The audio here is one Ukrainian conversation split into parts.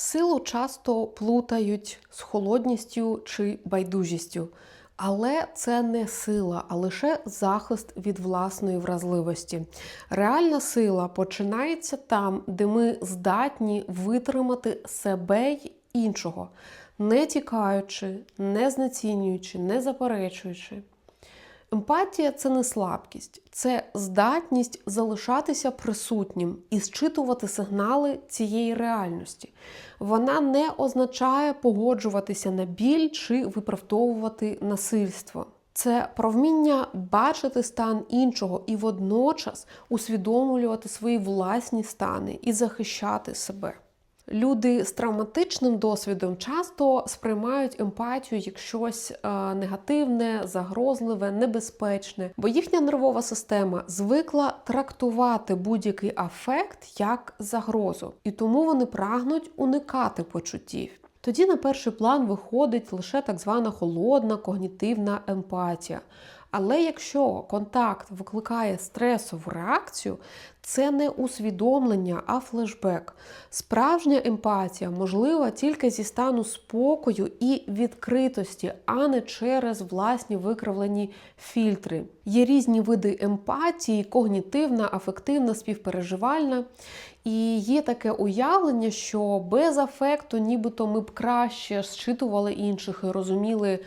Силу часто плутають з холодністю чи байдужістю, але це не сила, а лише захист від власної вразливості. Реальна сила починається там, де ми здатні витримати себе й іншого, не тікаючи, не знецінюючи, не заперечуючи. Емпатія це не слабкість, це здатність залишатися присутнім і зчитувати сигнали цієї реальності. Вона не означає погоджуватися на біль чи виправдовувати насильство. Це про вміння бачити стан іншого і водночас усвідомлювати свої власні стани і захищати себе. Люди з травматичним досвідом часто сприймають емпатію як щось е, негативне, загрозливе, небезпечне, бо їхня нервова система звикла трактувати будь-який афект як загрозу, і тому вони прагнуть уникати почуттів. Тоді на перший план виходить лише так звана холодна когнітивна емпатія. Але якщо контакт викликає стресову реакцію, це не усвідомлення, а флешбек. Справжня емпатія можлива тільки зі стану спокою і відкритості, а не через власні викривлені фільтри. Є різні види емпатії: когнітивна, афективна, співпереживальна. І є таке уявлення, що без афекту, нібито ми б краще зчитували інших і розуміли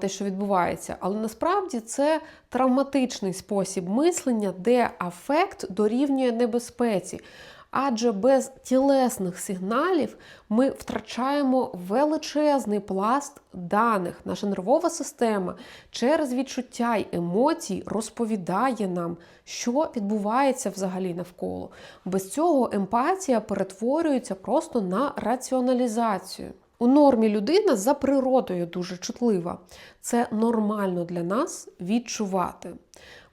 те, що відбувається. Але насправді це травматичний спосіб мислення, де афект дорівнює небезпеці. Адже без тілесних сигналів ми втрачаємо величезний пласт даних. Наша нервова система через відчуття й емоцій розповідає нам, що відбувається взагалі навколо. Без цього емпатія перетворюється просто на раціоналізацію. У нормі людина за природою дуже чутлива. Це нормально для нас відчувати.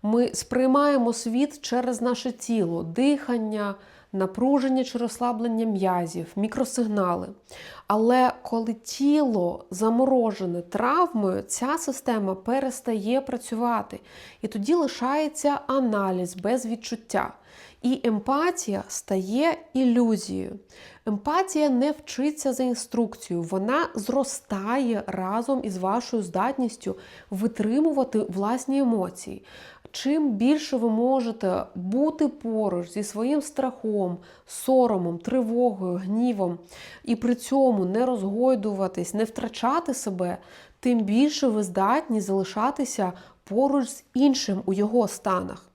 Ми сприймаємо світ через наше тіло, дихання, напруження чи розслаблення м'язів, мікросигнали. Але коли тіло заморожене травмою, ця система перестає працювати. І тоді лишається аналіз без відчуття. І емпатія стає ілюзією. Емпатія не вчиться за інструкцією, вона зростає разом із вашою здатністю витримувати власні емоції. Чим більше ви можете бути поруч зі своїм страхом, соромом, тривогою, гнівом, і при цьому не розгойдуватись, не втрачати себе, тим більше ви здатні залишатися поруч з іншим у його станах.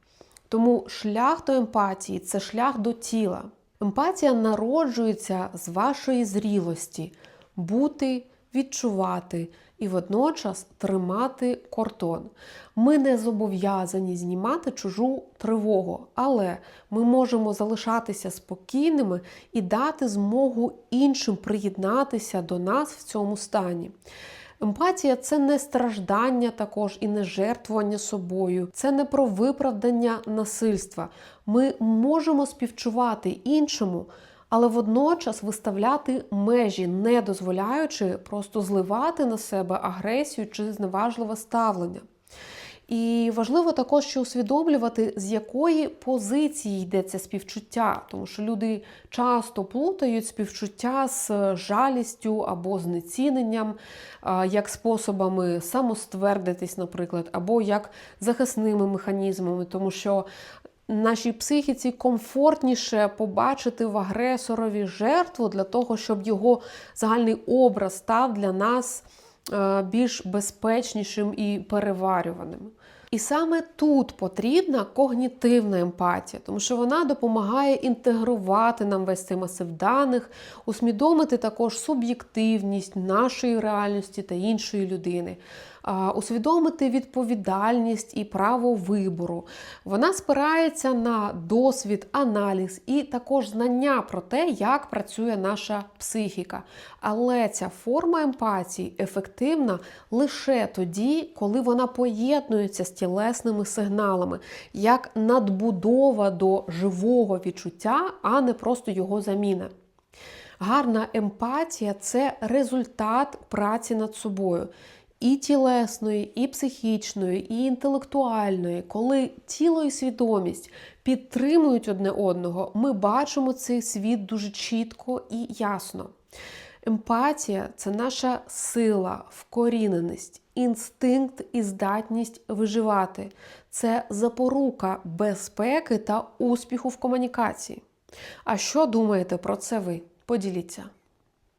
Тому шлях до емпатії це шлях до тіла. Емпатія народжується з вашої зрілості бути, відчувати і водночас тримати кордон. Ми не зобов'язані знімати чужу тривогу, але ми можемо залишатися спокійними і дати змогу іншим приєднатися до нас в цьому стані. Емпатія це не страждання також і не жертвування собою, це не про виправдання насильства. Ми можемо співчувати іншому, але водночас виставляти межі, не дозволяючи просто зливати на себе агресію чи зневажливе ставлення. І важливо також ще усвідомлювати, з якої позиції йде це співчуття, тому що люди часто плутають співчуття з жалістю або знеціненням, як способами самоствердитись, наприклад, або як захисними механізмами, тому що Нашій психіці комфортніше побачити в агресорові жертву для того, щоб його загальний образ став для нас більш безпечнішим і переварюваним. І саме тут потрібна когнітивна емпатія, тому що вона допомагає інтегрувати нам весь цей масив даних, усвідомити також суб'єктивність нашої реальності та іншої людини, усвідомити відповідальність і право вибору. Вона спирається на досвід, аналіз і також знання про те, як працює наша психіка. Але ця форма емпатії ефективна лише тоді, коли вона поєднується з тілесними сигналами, як надбудова до живого відчуття, а не просто його заміна. Гарна емпатія це результат праці над собою. І тілесної, і психічної, і інтелектуальної, коли тіло і свідомість підтримують одне одного, ми бачимо цей світ дуже чітко і ясно. Емпатія це наша сила, вкоріненість, інстинкт і здатність виживати. Це запорука безпеки та успіху в комунікації. А що думаєте про це ви? Поділіться.